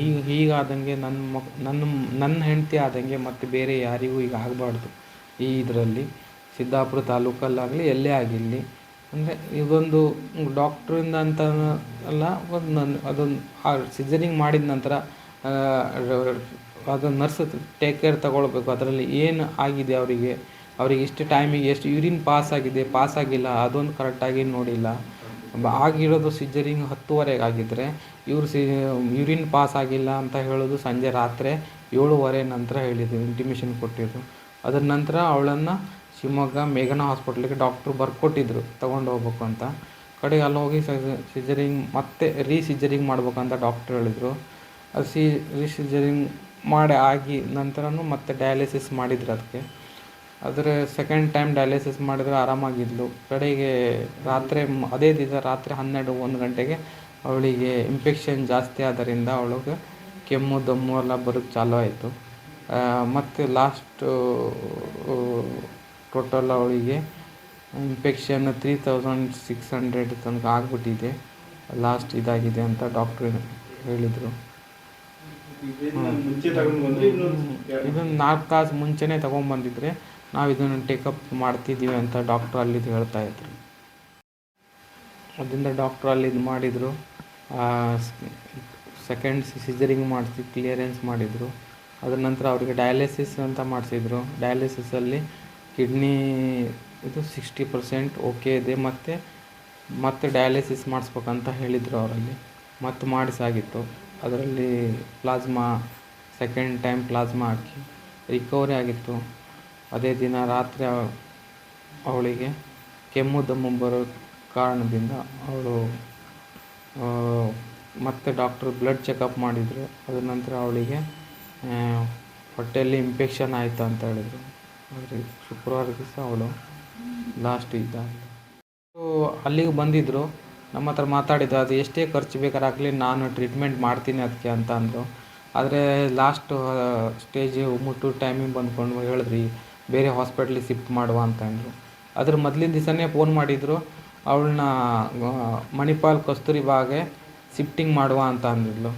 ಈಗ ಹೀಗಾದಂಗೆ ನನ್ನ ಮಕ್ ನನ್ನ ನನ್ನ ಹೆಂಡತಿ ಆದಂಗೆ ಮತ್ತು ಬೇರೆ ಯಾರಿಗೂ ಈಗ ಆಗಬಾರ್ದು. ಈ ಇದರಲ್ಲಿ ಸಿದ್ದಾಪುರ ತಾಲೂಕಲ್ಲಾಗಲಿ, ಎಲ್ಲೇ ಆಗಿರಲಿ. ಅಂದರೆ ಇದೊಂದು ಡಾಕ್ಟ್ರಿಂದ ಅಂತ ಅಲ್ಲ, ಒಂದು ನನ್ನ ಅದೊಂದು, ಆ ಸಿಜರಿಂಗ್ ಮಾಡಿದ ನಂತರ ಅದು ನರ್ಸ್ ಟೇಕ್ ಕೇರ್ ತಗೊಳ್ಬೇಕು. ಅದರಲ್ಲಿ ಏನು ಆಗಿದೆ ಅವರಿಗೆ? ಅವರಿಗೆ ಇಷ್ಟು ಟೈಮಿಗೆ ಎಷ್ಟು ಯೂರಿನ್ ಪಾಸ್ ಆಗಿದೆ, ಪಾಸ್ ಆಗಿಲ್ಲ, ಅದೊಂದು ಕರೆಕ್ಟಾಗಿ ನೋಡಿಲ್ಲ. ಆಗಿರೋದು ಸಿಜರಿಂಗ್ ಹತ್ತುವರೆಗೆ ಆಗಿದ್ದರೆ ಇವರು ಸಿ, ಯೂರಿನ್ ಪಾಸ್ ಆಗಿಲ್ಲ ಅಂತ ಹೇಳೋದು ಸಂಜೆ ರಾತ್ರಿ ಏಳುವರೆ ನಂತರ ಹೇಳಿದ್ದು ಇಂಟಿಮೇಷನ್ ಕೊಟ್ಟಿದ್ರು. ಅದರ ನಂತರ ಅವಳನ್ನು ಶಿವಮೊಗ್ಗ ಮೇಘನಾ ಹಾಸ್ಪಿಟ್ಲಿಗೆ ಡಾಕ್ಟ್ರು ಬರ್ಕೊಟ್ಟಿದ್ರು, ತೊಗೊಂಡು ಹೋಗ್ಬೇಕು ಅಂತ. ಕಡೆಗೆ ಅಲ್ಲಿ ಹೋಗಿ ಸಿಜರಿಂಗ್ ಮತ್ತೆ ರೀ ಸಿಜರಿಂಗ್ ಮಾಡ್ಬೇಕಂತ ಡಾಕ್ಟ್ರು ಹೇಳಿದರು. ಅದು ಸಿ ರೀ ಸಿಜರಿಂಗ್ ಮಾಡಿ ಆಗಿ ನಂತರನೂ ಮತ್ತೆ ಡಯಾಲಿಸಿಸ್ ಮಾಡಿದ್ರು ಅದಕ್ಕೆ. ಆದರೆ ಸೆಕೆಂಡ್ ಟೈಮ್ ಡಯಾಲಿಸಿಸ್ ಮಾಡಿದರೆ ಆರಾಮಾಗಿದ್ಲು. ಕಡೆಗೆ ರಾತ್ರಿ ಅದೇ ದಿವಸ ರಾತ್ರಿ ಹನ್ನೆರಡು ಒಂದು ಗಂಟೆಗೆ ಅವಳಿಗೆ ಇನ್ಫೆಕ್ಷನ್ ಜಾಸ್ತಿ ಆದ್ದರಿಂದ ಅವಳಿಗೆ ಕೆಮ್ಮು ದಮ್ಮು ಎಲ್ಲ ಬರೋಕ್ಕೆ ಚಾಲು ಆಯಿತು. ಮತ್ತು ಲಾಸ್ಟು ಟೋಟಲ್ ಅವಳಿಗೆ infection three thousand six hundred ತನಕ ಆಗಿಬಿಟ್ಟಿದೆ. ಲಾಸ್ಟ್ ಇದಾಗಿದೆ ಅಂತ ಡಾಕ್ಟ್ರ್ ಹೇಳಿದರು. ಇದನ್ನ ನಾಲ್ಕು ತಾಸು ಮುಂಚೆನೇ ತೊಗೊಂಬಂದಿದ್ರೆ ನಾವು ಇದನ್ನು ಟೇಕಪ್ ಮಾಡ್ತಿದ್ದೀವಿ ಅಂತ ಡಾಕ್ಟ್ರ್ ಅಲ್ಲಿ ಹೇಳ್ತಾ ಇದ್ರು. ಅದರಿಂದ ಡಾಕ್ಟ್ರ್ ಅಲ್ಲಿ ಇದು ಮಾಡಿದರು. ಸೆಕೆಂಡ್ ಸಿಜರಿಂಗ್ ಮಾಡಿಸಿ ಕ್ಲಿಯರೆನ್ಸ್ ಮಾಡಿದರು. ಅದರ ನಂತರ ಅವರಿಗೆ ಡಯಾಲಿಸಿಸ್ ಅಂತ ಮಾಡಿಸಿದ್ರು. ಡಯಾಲಿಸಿಸಲ್ಲಿ ಕಿಡ್ನಿ ಇದು ಸಿಕ್ಸ್ಟಿ ಪರ್ಸೆಂಟ್ ಓಕೆ ಇದೆ. ಮತ್ತು, ಮತ್ತೆ ಡಯಾಲಿಸಿಸ್ ಮಾಡಿಸ್ಬೇಕಂತ ಹೇಳಿದರು ಅವರಲ್ಲಿ. ಮತ್ತು ಮಾಡಿಸಾಗಿತ್ತು ಅದರಲ್ಲಿ ಪ್ಲಾಸ್ಮಾ ಸೆಕೆಂಡ್ ಟೈಮ್ ಪ್ಲಾಸ್ಮಾ ಹಾಕಿ. ರಿಕವರಿ ಆಗಿತ್ತು. ಅದೇ ದಿನ ರಾತ್ರಿ ಅವಳಿಗೆ ಕೆಮ್ಮು ದಮ್ಮು ಬರೋ ಕಾರಣದಿಂದ ಅವಳು ಮತ್ತೆ ಡಾಕ್ಟ್ರು ಬ್ಲಡ್ ಚೆಕಪ್ ಮಾಡಿದರು. ಅದರ ನಂತರ ಅವಳಿಗೆ ಹೊಟ್ಟೆಯಲ್ಲಿ ಇನ್ಫೆಕ್ಷನ್ ಆಯಿತು ಅಂತ ಹೇಳಿದರು. ಆದರೆ ಶುಕ್ರವಾರ ದಿವಸ ಅವಳು ಲಾಸ್ಟ್ ಇದ್ದ ಅಲ್ಲಿಗೆ ಬಂದಿದ್ದರು ನಮ್ಮ ಹತ್ರ ಮಾತಾಡಿದ್ದು ಅದು ಎಷ್ಟೇ ಖರ್ಚು ಬೇಕಾರಾಗಲಿ ನಾನು ಟ್ರೀಟ್ಮೆಂಟ್ ಮಾಡ್ತೀನಿ ಅದಕ್ಕೆ ಅಂತ ಅಂದರು. ಆದರೆ ಲಾಸ್ಟ್ ಸ್ಟೇಜ್ ಮುಟ್ಟು ಟೈಮಿಂಗ್ ಬಂದ್ಕೊಂಡು ಹೇಳಿದ್ರಿ. ಬೇರೆ ಹಾಸ್ಪಿಟ್ಲಿಗೆ ಶಿಫ್ಟ್ ಮಾಡುವ ಅಂತ ಅಂದರು. ಅದ್ರ ಮೊದಲಿನ ದಿವಸನೇ ಫೋನ್ ಮಾಡಿದರು, ಅವಳನ್ನ ಮಣಿಪಾಲ್ ಕಸ್ತೂರಿಬಾಗೆ ಶಿಫ್ಟಿಂಗ್ ಮಾಡುವ ಅಂತ ಅಂದಿದ್ಲು.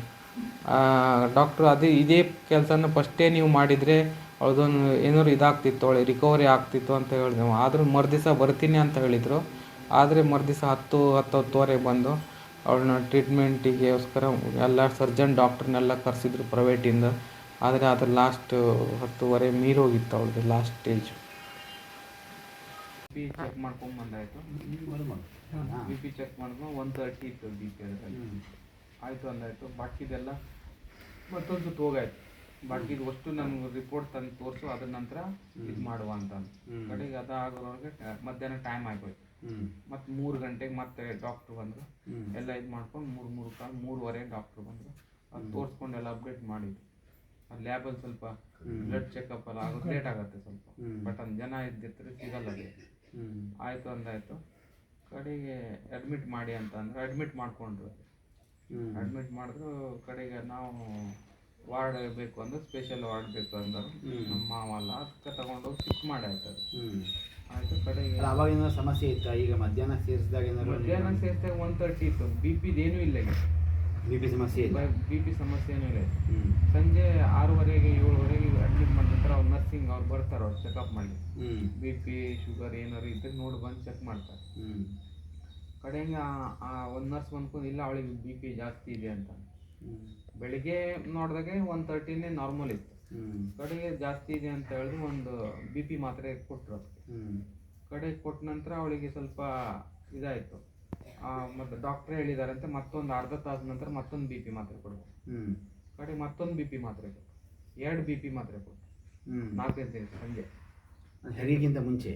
ಡಾಕ್ಟ್ರು ಅದು ಇದೇ ಕೆಲಸನ ಫಸ್ಟೇ ನೀವು ಮಾಡಿದರೆ ಅವಳದೊಂದು ಏನಾದ್ರು ಇದಾಗ್ತಿತ್ತು ಅವಳು ರಿಕವರಿ ಆಗ್ತಿತ್ತು ಅಂತ ಹೇಳಿದೆ ಆದರೂ ಮರುದಿವಸ ಬರ್ತೀನಿ ಅಂತ ಹೇಳಿದರು. ಆದರೆ ಮರುದಿವಸ ಹತ್ತು ಹತ್ತು ಬಂದು ಅವಳನ್ನ ಟ್ರೀಟ್ಮೆಂಟಿಗೋಸ್ಕರ ಎಲ್ಲ ಸರ್ಜನ್ ಡಾಕ್ಟ್ರನ್ನೆಲ್ಲ ಕರೆಸಿದ್ರು ಪ್ರೈವೇಟಿಂದ ಆದರೆ ಅದರ ಲಾಸ್ಟ್ ಹತ್ತುವರೆ ಮೀರೋಗಿತ್ತು ಅವ್ರದ್ದು ಲಾಸ್ಟ್ ಸ್ಟೇಜ್ ಬಿ ಚೆಕ್ ಮಾಡ್ಕೊಂಡು ಬಂದಾಯಿತು. ಬಿ ಪಿ ಚೆಕ್ ಮಾಡ್ಕೊಂಡು ಒನ್ ತರ್ಟಿ ಇತ್ತು ಬಿ ಪಿ ಅದರಲ್ಲಿ ಆಯಿತು ಅಂದಾಯಿತು. ಬಾಕಿದೆಲ್ಲ ಮತ್ತೊಂದು ಸುತ್ತು ಹೋಗಾಯ್ತು. ಬಾಕಿದು ಅಷ್ಟು ನಮ್ಗೆ ರಿಪೋರ್ಟ್ ತಂದು ತೋರಿಸು ಅದ್ರ ನಂತರ ಇದು ಮಾಡುವ ಅಂತ ಕಡೆಗೆ ಅದು ಕಡೆಗೆ ಅದಾಗೋದ್ರೊಳಗೆ ಮಧ್ಯಾಹ್ನ ಟೈಮ್ ಆಗೋಯ್ತು. ಮತ್ತೆ ಮೂರು ಗಂಟೆಗೆ ಮತ್ತೆ ಡಾಕ್ಟ್ರು ಬಂದರು. ಎಲ್ಲ ಇದು ಮಾಡ್ಕೊಂಡು ಮೂರು ಮೂರು ಕಾಲು ಮೂರುವರೆ ಡಾಕ್ಟ್ರು ಬಂದರು. ಅದು ತೋರಿಸ್ಕೊಂಡು ಎಲ್ಲ ಅಪ್ಡೇಟ್ ಮಾಡಿದ್ರು. ಅದು ಲ್ಯಾಬಲ್ಲಿ ಸ್ವಲ್ಪ ಬ್ಲಡ್ ಚೆಕಪ್ ಎಲ್ಲ ಆಗೋದು ಲೇಟ್ ಆಗುತ್ತೆ ಸ್ವಲ್ಪ. ಬಟ್ ಒಂದು ಜನ ಇದ್ದಿರ್ತಾರೆ ಸಿಗಲ್ಲ ಅದು ಆಯಿತು ಅಂದಾಯಿತು. ಕಡೆಗೆ ಅಡ್ಮಿಟ್ ಮಾಡಿ ಅಂತ ಅಂದ್ರೆ ಅಡ್ಮಿಟ್ ಮಾಡಿಕೊಂಡ್ರು. ಅಡ್ಮಿಟ್ ಮಾಡಿದ್ರು ಕಡೆಗೆ ನಾವು ವಾರ್ಡ್ ಬೇಕು ಅಂದ್ರೆ ಸ್ಪೆಷಲ್ ವಾರ್ಡ್ ಬೇಕು ಅಂದರು. ನಮ್ಮ ಮಾವಲ್ಲ ಅದಕ್ಕೆ ತಗೊಂಡೋಗಿ ಶಿಫ್ಟ್ ಮಾಡಿ ಆಯ್ತು ಆಯಿತು ಕಡೆಗೆ ಅವಾಗ ಏನಾದ್ರು ಸಮಸ್ಯೆ ಇತ್ತು? ಈಗ ಮಧ್ಯಾಹ್ನ ಸೇರಿಸಿದಾಗ ಏನಾದ್ರು ಮಧ್ಯಾಹ್ನ ಸೇರಿಸಿದಾಗ ಒನ್ ತರ್ಟಿ ಇತ್ತು. ಬಿ ಪಿದೇನೂ ಇಲ್ಲ. ಬಿ ಪಿ ಸಮಸ್ಯೆ ಇಲ್ಲ. ಬಿ ಪಿ ಸಮಸ್ಯೆ ಏನೂ ಇಲ್ಲ ಸಂಜೆ ಆರೂವರೆಗೆ ಏಳುವರೆಗೆ ಅಡ್ಮಿಟ್ ಮಾಡಿದ ನಂತರ ಅವ್ರು ನರ್ಸಿಂಗ್ ಅವ್ರು ಬರ್ತಾರೆ ಅವ್ರು ಚೆಕಪ್ ಮಾಡಿ. ಬಿ ಪಿ ಶುಗರ್ ಏನಾರು ಇದ್ರೆ ನೋಡಿ ಬಂದು ಚೆಕ್ ಮಾಡ್ತಾರೆ. ಕಡೆಗೆ ಒಂದು ನರ್ಸ್ ಬಂದ್ಕೊಂಡು ಇಲ್ಲ ಅವಳಿಗೆ ಬಿ ಪಿ ಜಾಸ್ತಿ ಇದೆ ಅಂತ. ಬೆಳಿಗ್ಗೆ ನೋಡಿದಾಗೆ ಒನ್ ತರ್ಟಿನೇ ನಾರ್ಮಲ್ ಇತ್ತು. ಕಡೆಗೆ ಜಾಸ್ತಿ ಇದೆ ಅಂತ ಹೇಳಿದ್ರೆ ಒಂದು ಬಿ ಪಿ ಮಾತ್ರೆ ಕೊಟ್ಟರು ಕಡೆಗೆ ಕೊಟ್ಟ ನಂತರ ಅವಳಿಗೆ ಸ್ವಲ್ಪ ಇದಾಯಿತು. ಮತ್ತು ಡಾಕ್ಟರ್ ಹೇಳಿದಾರಂತೆ ಮತ್ತೊಂದು ಅರ್ಧ ತಾಸು ನಂತರ ಮತ್ತೊಂದು ಬಿ ಪಿ ಮಾತ್ರೆ ಕೊಡುವ ಹ್ಮ್. ಕಡೆ ಮತ್ತೊಂದು ಬಿ ಪಿ ಮಾತ್ರೆ ಕೊಡು ಎರಡು ಬಿ ಪಿ ಮಾತ್ರೆ ಕೊಡು ನಾಲ್ಕೈದು ದಿನ ಸಂಜೆ ಹೆರಿಗಿಂತ ಹೆರಿಗೆಗಿಂತ ಮುಂಚೆ.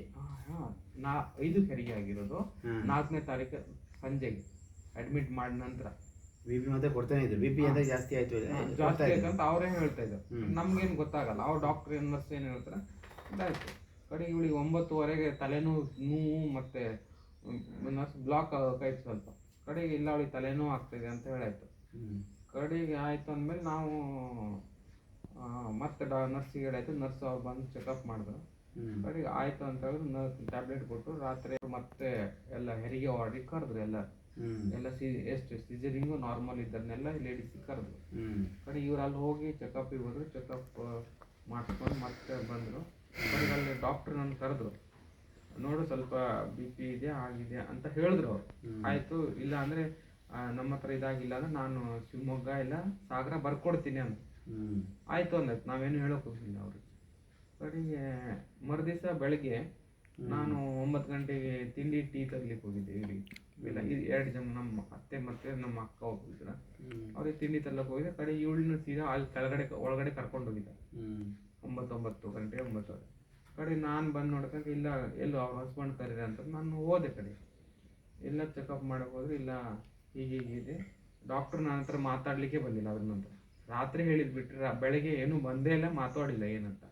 ನಾ ಐದು ಹೆರಿಗೆ ಆಗಿರೋದು. ನಾಲ್ಕನೇ ತಾರೀಕು ಸಂಜೆಗೆ ಅಡ್ಮಿಟ್ ಮಾಡಿದ ನಂತರ. ಬಿ ಪಿ ಮಾತ್ರೆ ಕೊಡ್ತಾನೆ ಇದ್ರು. ಬಿ ಪಿ ಅಂದ್ರೆ ಜಾಸ್ತಿ ಆಯ್ತು. ಜಾಸ್ತಿ ಆಯ್ತು ಅಂತ ಅವರೇ ಹೇಳ್ತಾ ಇದ್ರು. ನಮ್ಗೇನು ಗೊತ್ತಾಗಲ್ಲ. ಅವ್ರ ಡಾಕ್ಟರ್ ಏನು ನರ್ಸ್ ಏನು ಹೇಳ್ತಾರೆ? ಕಡೆ ಇವಳಿಗೆ ಒಂಬತ್ತುವರೆಗೆ ತಲೆನೋವು ನೋವು ಮತ್ತೆ ನರ್ಸ್ ಬ್ಲಾಕ್ ಆಗೋಕಾಯ್ತು ಸ್ವಲ್ಪ. ಕಡೆಗೆ ಇಲ್ಲ ಅವಳಿಗೆ ತಲೆನೋವು ಆಗ್ತಿದೆ ಅಂತ ಹೇಳಾಯ್ತು. ಕಡೆಗೆ ಆಯ್ತು ಅಂದಮೇಲೆ ನಾವು ಮತ್ತೆ ಡಾ ನರ್ಸಿಗೆ ಹೇಳಾಯ್ತು. ನರ್ಸ್ ಅವ್ರು ಬಂದು ಚೆಕಪ್ ಮಾಡಿದ್ರು. ಕಡೆಗೆ ಆಯ್ತು ಅಂತ ಹೇಳಿದ್ರು. ನರ್ಸ್ ಟ್ಯಾಬ್ಲೆಟ್ ಕೊಟ್ಟು ರಾತ್ರಿ ಮತ್ತೆ ಎಲ್ಲ ಹೆರಿಗೆ ವಾರ್ಡಿಗೆ ಕರೆದ್ರು ಎಲ್ಲ ಎಲ್ಲ ಸಿ ಎಷ್ಟು ಸಿಜರಿಂಗು ನಾರ್ಮಲ್ ಇದ್ದರನ್ನೆಲ್ಲ ಲೇಡೀಸಿಗೆ ಕರೆದ್ರು. ಕಡೆ ಇವ್ರು ಅಲ್ಲಿ ಹೋಗಿ ಚೆಕಪ್ಪಿಗೆ ಹೋದ್ರು. ಚೆಕಪ್ ಮಾಡಿಸ್ಕೊಂಡು ಮತ್ತೆ ಬಂದರು. ಕಡೆಗೆ ಅಲ್ಲಿ ಡಾಕ್ಟ್ರ್ ನನ್ನ ಕರೆದ್ರು. ನೋಡು ಸ್ವಲ್ಪ ಬಿ ಪಿ ಇದೆ ಆಗಿದೆ ಅಂತ ಹೇಳಿದ್ರು ಅವ್ರು. ಆಯಿತು ಇಲ್ಲ ಅಂದ್ರೆ ನಮ್ಮ ಹತ್ರ ಇದಾಗಿಲ್ಲ ಅಂದ್ರೆ ನಾನು ಶಿವಮೊಗ್ಗ ಇಲ್ಲ ಸಾಗರ ಬರ್ಕೊಡ್ತೀನಿ ಅಂತ ಆಯ್ತು ಅಂದಾಯ್ತು ನಾವೇನು ಹೇಳೋಕೆ ಹೋಗಿಲ್ಲ ಅವ್ರಿಗೆ ಕಡೆಗೆ ಮರುದಿವಸ ಬೆಳಗ್ಗೆ ನಾನು ಒಂಬತ್ತು ಗಂಟೆಗೆ ತಿಂಡಿ ಟೀ ತರ್ಲಿಕ್ಕೆ ಹೋಗಿದ್ದೆ ಇವ್ರಿಗೆ ಇಲ್ಲ ಇದು ಎರಡು ಜನ ನಮ್ಮ ಅತ್ತೆ ಮತ್ತೆ ನಮ್ಮ ಅಕ್ಕ ಹೋಗಿದ್ರ ಅವ್ರಿಗೆ ತಿಂಡಿ ತರ್ಲಕ್ಕೆ ಹೋಗಿದ್ದೆ ಕಡೆ ಇವಳನ್ನ ಸೀದಾ ಅಲ್ಲಿ ಕೆಳಗಡೆ ಒಳಗಡೆ ಕರ್ಕೊಂಡು ಹೋಗಿದ್ದೆ. ಒಂಬತ್ತೊಂಬತ್ತು ಗಂಟೆ ಒಂಬತ್ತುವರೆ. ಕಡೆ ನಾನು ಬಂದು ನೋಡ್ಕೊಂಡು ಇಲ್ಲ ಎಲ್ಲೋ ಅವ್ರ ಹಸ್ಬೆಂಡ್ ಕರೀರಿ ಅಂತ ನಾನು ಹೋದೆ ಕಡೆ. ಎಲ್ಲ ಚೆಕಪ್ ಹೋದ್ರೆ ಇಲ್ಲ ಹೀಗೆ ಹೀಗಿದೆ ಡಾಕ್ಟ್ರ್ ನನ್ನ ಹತ್ರ ಮಾತಾಡಲಿಕ್ಕೆ ಬಂದಿಲ್ಲ ಅದ್ರ ನಂತರ. ರಾತ್ರಿ ಹೇಳಿದ್ ಬಿಟ್ಟರೆ ಬೆಳಗ್ಗೆ ಏನೂ ಬಂದೇ ಇಲ್ಲ ಮಾತಾಡಿಲ್ಲ ಏನಂತ.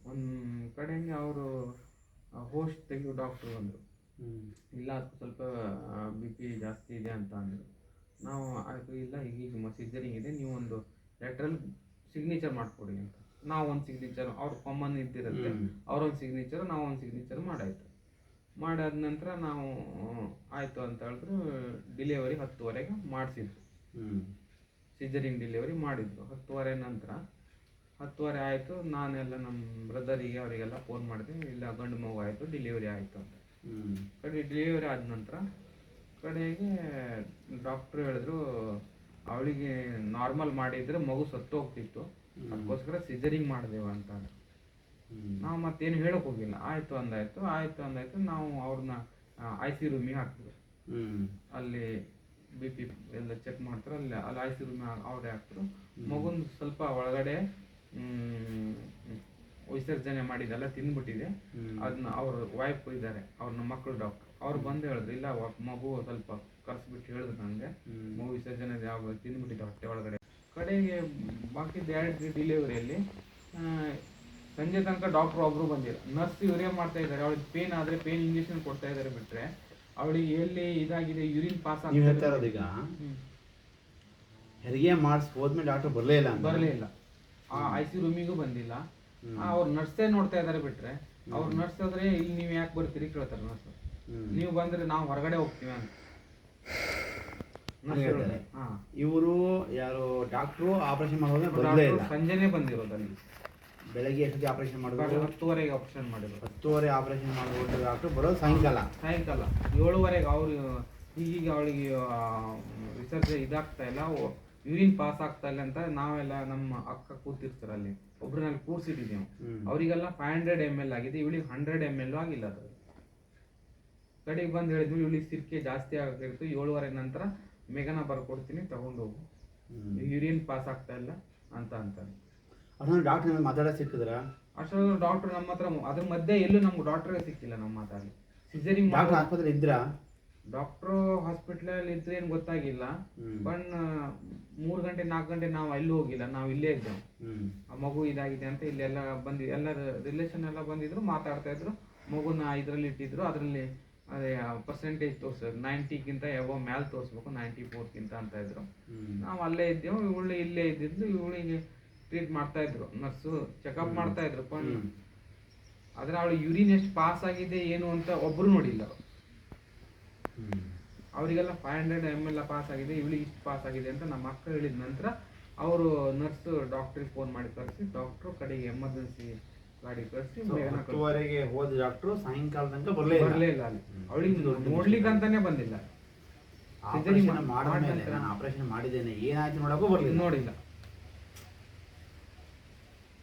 ಒಂದು ಕಡೆಗೆ ಅವರು ಹೋಸ್ಟ್ ತೆಗೆದು ಡಾಕ್ಟ್ರು ಬಂದರು. ಇಲ್ಲ ಸ್ವಲ್ಪ ಬಿ ಪಿ ಜಾಸ್ತಿ ಇದೆ ಅಂತ ಅಂದರು. ನಾವು ಅದಕ್ಕೆ ಇಲ್ಲ ಈಗ ಸಿಜರಿಂಗ್ ಇದೆ ನೀವು ಒಂದು ಲೆಟ್ರಲ್ಲಿ ಸಿಗ್ನೇಚರ್ ಮಾಡಿಕೊಡಿ ಅಂತ. ನಾವು ಒಂದು ಸಿಗ್ನೇಚರ್ ಅವ್ರ ಕಾಮನ್ ಇದ್ದಿರುತ್ತೆ. ಅವ್ರೊಂದು ಸಿಗ್ನೇಚರ್ ನಾವು ಒಂದು ಸಿಗ್ನೇಚರ್ ಮಾಡಾಯ್ತು. ಮಾಡಾದ ನಂತರ ನಾವು ಆಯಿತು ಅಂತ ಹೇಳಿದ್ರು ಡಿಲಿವರಿ ಹತ್ತುವರೆಗೆ ಮಾಡಿಸಿದ್ರು. ಸಿಜರಿಂಗ್ ಡೆಲಿವರಿ ಮಾಡಿದ್ರು. ಹತ್ತುವರೆ ನಂತರ ಹತ್ತುವರೆ ಆಯಿತು ನಾನೆಲ್ಲ ನಮ್ಮ ಬ್ರದರಿಗೆ ಅವರಿಗೆಲ್ಲ ಫೋನ್ ಮಾಡಿದೆ. ಇಲ್ಲ ಗಂಡು ಮಗು ಆಯಿತು ಡೆಲಿವರಿ ಆಯಿತು ಅಂತ. ಕಡೆ ಡೆಲಿವರಿ ಆದ ನಂತರ ಕಡೆಗೆ ಡಾಕ್ಟ್ರು ಹೇಳಿದ್ರು ಅವಳಿಗೆ ನಾರ್ಮಲ್ ಮಾಡಿದ್ರೆ ಮಗು ಸತ್ತು ಹೋಗ್ತಿತ್ತು ಅದಕ್ಕೋಸ್ಕರ ಸಿಜರಿಂಗ್ ಮಾಡಿದೆವು ಅಂತ. ಹ್ಮ್. ನಾವು ಮತ್ತೇನು ಹೇಳಕ್ ಹೋಗಿಲ್ಲ. ಆಯ್ತು ಅಂದಾಯ್ತು ಆಯ್ತು ಅಂದಾಯ್ತು ನಾವು ಅವ್ರನ್ನ ಐ ಸಿ ರೂಮಿಗೆ ಹಾಕ್ತಿದ್ರು ಅಲ್ಲಿ ಬಿ ಪಿ ಎಲ್ಲ ಚೆಕ್ ಮಾಡ್ತಾರೆ ಅಲ್ಲಿ ಅಲ್ಲಿ ಐ ಸಿ ರೂಮ್ ಅವ್ರೇ ಹಾಕ್ತರು ಮಗುನ್ ಸ್ವಲ್ಪ ಒಳಗಡೆ ವಿಸರ್ಜನೆ ಮಾಡಿದೆಲ್ಲ ತಿಂದ್ಬಿಟ್ಟಿದೆ. ಅದನ್ನ ಅವ್ರ ವೈಫ್ ಇದ್ದಾರೆ ಅವ್ರನ್ನ ಮಕ್ಕಳು ಡಾಕ್ಟರ್ ಅವ್ರು ಬಂದು ಹೇಳಿದ್ರು ಇಲ್ಲ ಮಗು ಸ್ವಲ್ಪ ಕರ್ಸ್ಬಿಟ್ಟು ಹೇಳಿದ್ರು ನನಗೆ ಮಗು ವಿಸರ್ಜನೆ ಯಾವ ತಿಂದ್ಬಿಟ್ಟಿದೆ ಹೊಟ್ಟೆ ಒಳಗಡೆ. ಕಡೆಗೆ ಬಾಕಿ ಎರಡು ಡಿಲಿವರಿಯಲ್ಲಿ ಸಂಜೆ ತನಕ ಡಾಕ್ಟರ್ ಒಬ್ರು ಬಂದಿಲ್ಲ. ನರ್ಸ್ ಇವರೇ ಮಾಡ್ತಾ ಇದ್ದಾರೆ. ಅವಳಿಗೆ ಪೇನ್ ಆದ್ರೆ ಪೇನ್ ಇಂಜೆಕ್ಷನ್ ಕೊಡ್ತಾ ಇದ್ದಾರೆ ಬಿಟ್ರೆ ಅವಳಿಗೆ ಎಲ್ಲಿ ಇದಾಗಿದೆ ಯೂರಿನ್ ಪಾಸ್ ನೀವು ಹೇಳ್ತಾ ಇರೋದು ಈಗ ಹೆರಿಗೆ ಮಾಡಿಸ್ ಹೋದ್ಮೇಲೆ ಡಾಕ್ಟರ್ ಬರಲೇ ಇಲ್ಲ ಬರಲೇ ಇಲ್ಲ. ಆ ಐ ಸಿ ರೂಮಿಗೂ ಬಂದಿಲ್ಲ. ಅವ್ರು ನರ್ಸೇ ನೋಡ್ತಾ ಇದ್ದಾರೆ ಬಿಟ್ರೆ ಅವ್ರ ನರ್ಸ್ ಆದ್ರೆ ಇಲ್ಲಿ ನೀವು ಯಾಕೆ ಬರ್ತೀರಿ ಕೇಳ್ತಾರೆ ನರ್ಸ್ ನೀವು ಬಂದ್ರೆ ನಾವು ಹೊರಗಡೆ ಹೋಗ್ತೀವಿ ಅಂತ. ಹೇಳ್ತಾರೆ. ಇವರು ಯಾರು ಡಾಕ್ಟ್ರು ಆಪರೇಷನ್ ಮಾಡೋದ್ರೆ ಬರಲೇ ಇಲ್ಲ. ಸಂಜೆನೆ ಬಂದಿರೋದು ಅಲ್ಲಿ. ಬೆಳಗ್ಗೆ ಎಷ್ಟು ಆಪರೇಷನ್ ಮಾಡಿದ್ರು ಹತ್ತುವರೆಗೆ ಆಪರೇಷನ್ ಮಾಡಿರೋದು. ಹತ್ತುವರೆ ಆಪರೇಷನ್ ಮಾಡಬಹುದು ಡಾಕ್ಟರ್ ಬರೋದು ಸಾಯಂಕಾಲ. ಸಾಯಂಕಾಲ. ಏಳುವರೆಗೆ ಅವ್ರು ಈಗೀಗ ಅವಳಿಗೆ ರಿಸರ್ಚ್ ಇದಾಗ್ತಾ ಇಲ್ಲ. ಯೂರಿನ್ ಪಾಸ್ ಆಗ್ತಾ ಇಲ್ಲ ಅಂತ ನಾವೆಲ್ಲ ನಮ್ಮ ಅಕ್ಕ ಕೂತಿರ್ತಾರೆ ಅಲ್ಲಿ. ಒಬ್ರು ನಾನು. ಅವರಿಗೆಲ್ಲ ಫೈವ್ ಹಂಡ್ರೆಡ್ ಎಂ ಎಲ್ ಆಗಿದೆ. ಇವಳಿಗೆ ಹಂಡ್ರೆಡ್ ಎಂ ಎಲ್ ಆಗಿಲ್ಲ ಅದು. ಕಡೆಗೆ ಬಂದು ಹೇಳಿದ್ವಿ ಇವಳಿಗೆ ಸಿರ್ಕೆ ಜಾಸ್ತಿ ಆಗಿರ್ತು ಏಳುವರೆ ನಂತರ ಮೇಘನ ಬರ್ಕೊಡ್ತೀನಿ ತಗೊಂಡು ಹೋಗು ಯೂರಿಯನ್ ಯೂರಿನ್ ಪಾಸ್ ಆಗ್ತಾ ಇಲ್ಲ ಅಂತ ಅಂತಾರೆ. ಅಷ್ಟೊಂದು ಡಾಕ್ಟರ್ ಮಾತಾಡೋ ಸಿಕ್ಕಿದ್ರ? ಅಷ್ಟೊಂದು ಡಾಕ್ಟರ್ ನಮ್ಮ ಹತ್ರ ಅದ್ರ ಮಧ್ಯೆ ಎಲ್ಲೂ ನಮ್ಗೆ ಡಾಕ್ಟ್ರೇ ಸಿಕ್ಕಿಲ್ಲ ನಮ್ಮ ಮಾತಾಡಿ ಸಿಜರಿಂಗ್ ಡಾಕ್ಟರ್ ಆಸ್ಪತ್ರೆ ಇದ್ರ ಡಾಕ್ಟ್ರು ಹಾಸ್ಪಿಟ್ಲಲ್ಲಿ ಇದ್ರೆ ಏನು ಗೊತ್ತಾಗಿಲ್ಲ. ಬಟ್ ಮೂರು ಗಂಟೆ ನಾಲ್ಕು ಗಂಟೆ ನಾವು ಅಲ್ಲೂ ಹೋಗಿಲ್ಲ ನಾವು ಇಲ್ಲೇ ಇದ್ದೆವು. ಆ ಮಗು ಇದಾಗಿದೆ ಅಂತ ಇಲ್ಲೆಲ್ಲ ಬಂದಿ ಎಲ್ಲ ರಿಲೇಷನ್ ಎಲ್ಲ ಬಂದಿದ್ರು ಮಾತಾಡ್ತಾ ಇದ್ರು. ಮಗುನ ಇದರಲ್ಲಿ ಇಟ್ಟಿದ್ರು ಅದರಲ್ಲಿ ಅದೇ ಪರ್ಸೆಂಟೇಜ್ ತೋರಿಸಿದ್ರು ನೈಂಟಿಗಿಂತ ಯಾವ ಮ್ಯಾಲ್ ತೋರಿಸ್ಬೇಕು ನೈಂಟಿ ಫೋರ್ಗಿಂತ ಅಂತ ಇದ್ರು. ನಾವು ಅಲ್ಲೇ ಇದ್ದೆವು ಇವಳು ಇಲ್ಲೇ ಇದ್ದಿದ್ದು ಇವಳಿಗೆ ಟ್ರೀಟ್ ಮಾಡ್ತಾ ಇದ್ರು. ನರ್ಸು ಚೆಕಪ್ ಮಾಡ್ತಾ ಇದ್ರು ಆದ್ರೆ ಅವಳು ಯೂರಿನ್ ಎಷ್ಟು ಪಾಸ್ ಆಗಿದೆ ಏನು ಅಂತ ಒಬ್ರು ನೋಡಿಲ್ಲ ಅವರಿಗೆಲ್ಲ five hundred M L pass ಆಗಿದೆ ಇವಳಿಗೆ ಇಷ್ಟು ಪಾಸ್ ಆಗಿದೆ ಅಂತ ನಮ್ಮ ಅಕ್ಕ ಹೇಳಿದ ನಂತರ ಅವರು ನರ್ಸ್ ಡಾಕ್ಟ್ರಿಗೆ ಫೋನ್ ಮಾಡಿ ಕರೆಸಿ ಡಾಕ್ಟ್ರು ಕಡೆಗೆ ಎಮರ್ಜೆನ್ಸಿ ಗಾಡಿ ಕಳಿಸಿ ಹತ್ತುವರೆಗೆ ಹೋದ ಡಾಕ್ಟ್ರು ಸಾಯಂಕಾಲ ತನಕ ಬರಲೇ ಬರಲೇ ಇಲ್ಲ ಅಲ್ಲಿ. ಅವಳಿಗೆ ನೋಡ್ಲಿಕ್ಕೆ ಅಂತಾನೆ ಬಂದಿಲ್ಲ. ಮಾಡಾದ್ಮೇಲೆ ನಾನು ಆಪರೇಷನ್ ಮಾಡಿದ್ದೇನೆ. ಏನಾಯ್ತು ನೋಡಕ್ಕೂ ಬರಲಿಲ್ಲ. ನೋಡಿಲ್ಲ.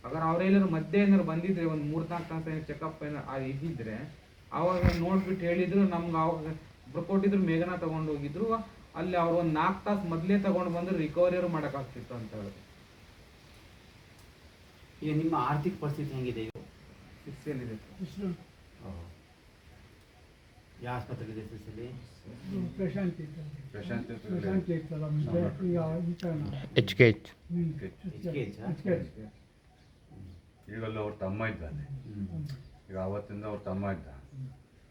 ಅಗರ್ ಅವ್ರೇನಾದ್ರು ಮಧ್ಯೆ ಏನಾದ್ರು ಬಂದಿದ್ರೆ ಒಂದು ಮೂರ್ನಾಲ್ಕು ತಾಸು ಏನು ಚೆಕಪ್ ಏನಾರು ಇದ್ದಿದ್ರೆ ಅವಾಗ ನೋಡ್ಬಿಟ್ಟು ಹೇಳಿದ್ರು ನಮ್ಗೆ ಅವಾಗ ಬರ್ಕೊಟ್ಟಿದ್ರು ಮೇಘನ ತಗೊಂಡು ಹೋಗಿದ್ರು. ಅಲ್ಲಿ ಅವ್ರು ಒಂದು ನಾಲ್ಕು ತಾಸು ಮೊದಲೇ ತಗೊಂಡು ಬಂದ್ರೆ ರಿಕವರಿ ಮಾಡೋಕ್ಕಾಗ್ತಿತ್ತು ಅಂತ ಹೇಳಿದ್ರು. ಈಗ ನಿಮ್ಮ ಆರ್ಥಿಕ ಪರಿಸ್ಥಿತಿ ಹೆಂಗಿದೆ ಇದು ಶಿಕ್ಷೆಯಲ್ಲಿದೆ ಯಾವ ಆಸ್ಪತ್ರೆ ಇದೆ ಸಿಸಿಲಿ ಪ್ರಶಾಂತ್ ಇದ್ದಾರೆ ಪ್ರಶಾಂತ್. ಪ್ರಶಾಂತ್ ಇರ್ತಲ್ಲ ಮುಂದೆ? ಈಗ ಈ ಎಚ್ ಕೆ ಎಚ್. ಈಗಲ್ಲ ಅವ್ರ ತಮ್ಮ ಇದ್ದಾನೆ. ಈಗ ಅವತ್ತಿಂದ ಅವ್ರ ತಮ್ಮ ಇದ್ದ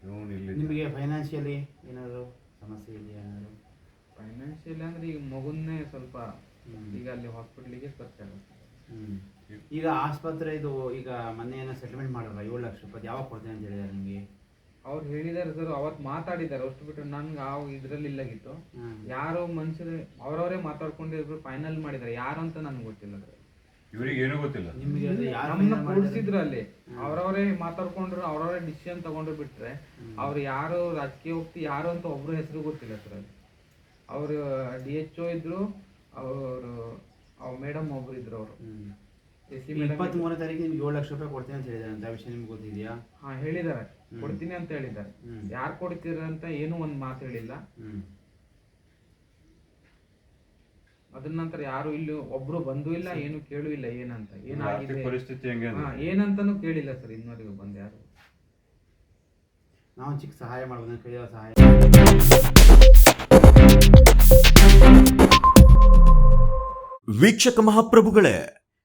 ಇವನು ಇಲ್ಲಿ ನಿಮಗೆ ಫೈನಾನ್ಷಿಯಲಿ ಏನಾದರೂ ಸಮಸ್ಯೆ ಇದೆಯಾ ಏನಾದ್ರು? ಫೈನಾನ್ಷಿಯಲ್ ಅಂದರೆ ಈಗ ಮಗುನ್ನೇ ಸ್ವಲ್ಪ ಈಗ ಅಲ್ಲಿ ಹಾಸ್ಪಿಟ್ಲಿಗೆ ಖರ್ಚಾಗುತ್ತೆ. ಈಗ ಆಸ್ಪತ್ರೆ ಇದು ಈಗ ಮೊನ್ನೆ ಏನೋ ಸೆಟಲ್ಮೆಂಟ್ ಮಾಡಲ್ಲ ಏಳು ಲಕ್ಷ ರೂಪಾಯಿ ಯಾವಾಗ ಕೊಡ್ತೇನೆ ಅಂತ ಹೇಳಿದಾರೆ ನಿಮಗೆ? ಅವ್ರು ಹೇಳಿದಾರೆ ಸರ್ ಅವತ್ತು ಮಾತಾಡಿದ್ದಾರೆ ಅಷ್ಟು ಬಿಟ್ಟು ನನ್ಗೆ ಆ ಇದ್ರಲ್ಲಿ ಇಲ್ಲಾಗಿತ್ತು. ಯಾರು ಯಾರೋ ಮನುಷ್ಯರು ಅವ್ರವರೇ ಮಾತಾಡ್ಕೊಂಡಿದ್ರು ಫೈನಲ್ ಮಾಡಿದ್ದಾರೆ. ಯಾರು ಅಂತ ನನಗೆ ಗೊತ್ತಿಲ್ಲ ಸರ್. ಇವರಿಗೆ ಏನೂ ಗೊತ್ತಿಲ್ಲ. ನಿಮಗೆ ಅದು ಯಾರು ನಮ್ಮನ್ನ ಕೂಡಿಸಿದ್ರು ಅಲ್ಲಿ. ಅವ್ರವರೇ ಮಾತಾಡ್ಕೊಂಡ್ರು ಅವ್ರವರೇ ಡಿಸಿಷನ್ ತಗೊಂಡ್ರು ಬಿಟ್ರೆ ಅವ್ರು ಯಾರು ರಾಜಕೀಯ ಹೋಗ್ತಿ ಯಾರು ಅಂತ ಒಬ್ರು ಹೆಸರು ಗೊತ್ತಿಲ್ಲ ಸರ್ ಅಲ್ಲಿ. ಅವರು ಡಿ ಎಚ್ ಓ ಇದ್ರು ಅವರು ಅವ್ರ ಮೇಡಮ್ ಒಬ್ರು ಇದ್ರು ಅವರು. ಹ್ಮ್. ಮೂರನೇ ತಾರೀಕು ನಿಮ್ಗೆ ಏಳು ಲಕ್ಷ ರೂಪಾಯಿ ಕೊಡ್ತೀನಿ ಅಂತ ಹೇಳಿದಾರೆ ಅಂತ ಆ ವಿಷಯ ನಿಮ್ಗೆ ಗೊತ್ತಿದೆಯಾ? ಹಾ ಹೇಳಿದ್ದಾರೆ ಕೊಡ್ತೀನಿ ಅಂತ ಹೇಳಿದ್ದಾರೆ. ಯಾರು ಕೊಡ್ತೀರ ಅಂತ ಏನೂ ಒಂದು ಮಾತು ಹೇಳಿಲ್ಲ. ಅದ್ರ ನಂತರ ಯಾರು ಇಲ್ಲಿ ಒಬ್ರು ಬಂದು ಇಲ್ಲ ಏನು ಕೇಳು ಇಲ್ಲ ಏನಂತ. ಏನಾಗಿದೆ? ಪರಿಸ್ಥಿತಿ ಹೆಂಗೆ ಹಾ, ಅಂದ್ರೆ ಏನಂತಾನು ಕೇಳಿಲ್ಲ ಸರ್ ಇನ್ನವರೆಗೂ ಬಂದು ಯಾರು. ನಾವು ಚಿಕ್ಕ ಸಹಾಯ ಮಾಡ್ಬೋದು ಕೇಳಿದ ಸಹಾಯ. ವೀಕ್ಷಕ ಮಹಾಪ್ರಭುಗಳೇ